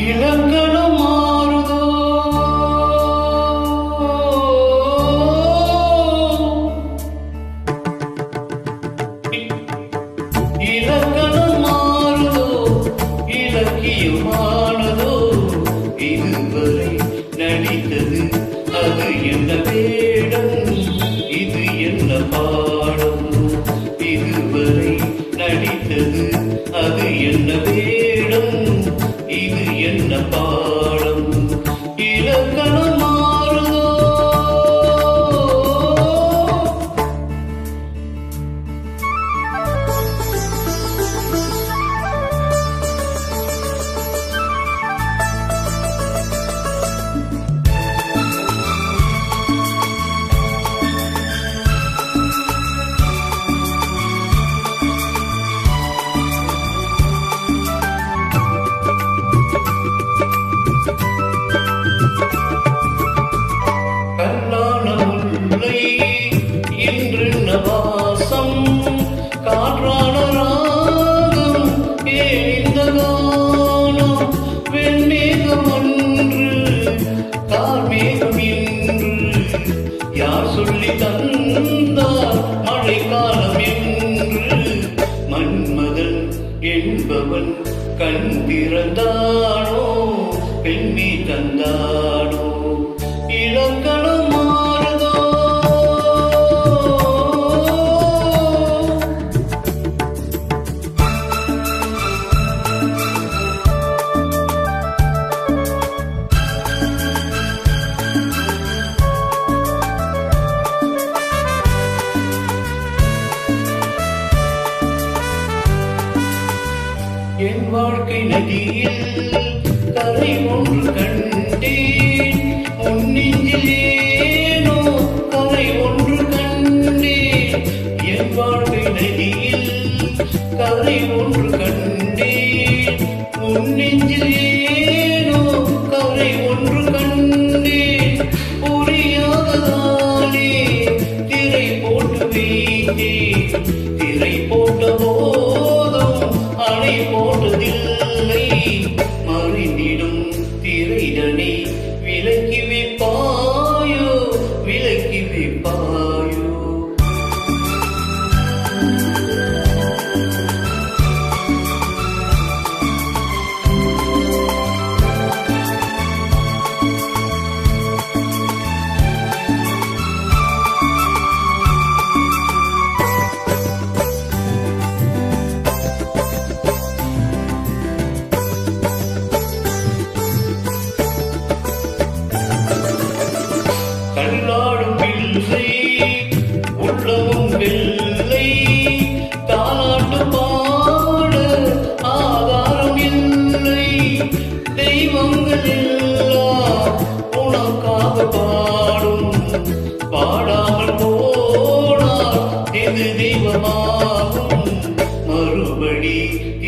இளங்கணும் the ball. என் வாழ்க்கை நதியில் கரை ஒன்று கண்டேன். உன்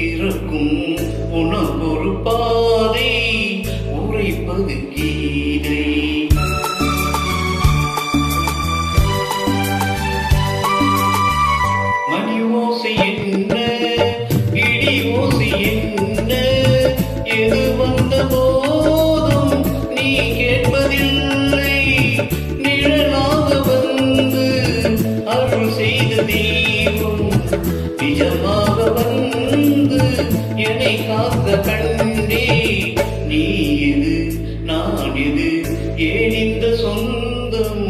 இருக்கும் உனக்கொரு பாதை உரைப்பது கீதை. மணி ஓசை என்ன இடி ஓசை என்ன எது வந்த போதும் நீ கேட்பதில்லை. நிழலாக வந்து ஏன் இந்த சொந்தம்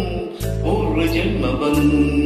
ஒரு ஜென்ம பந்தம்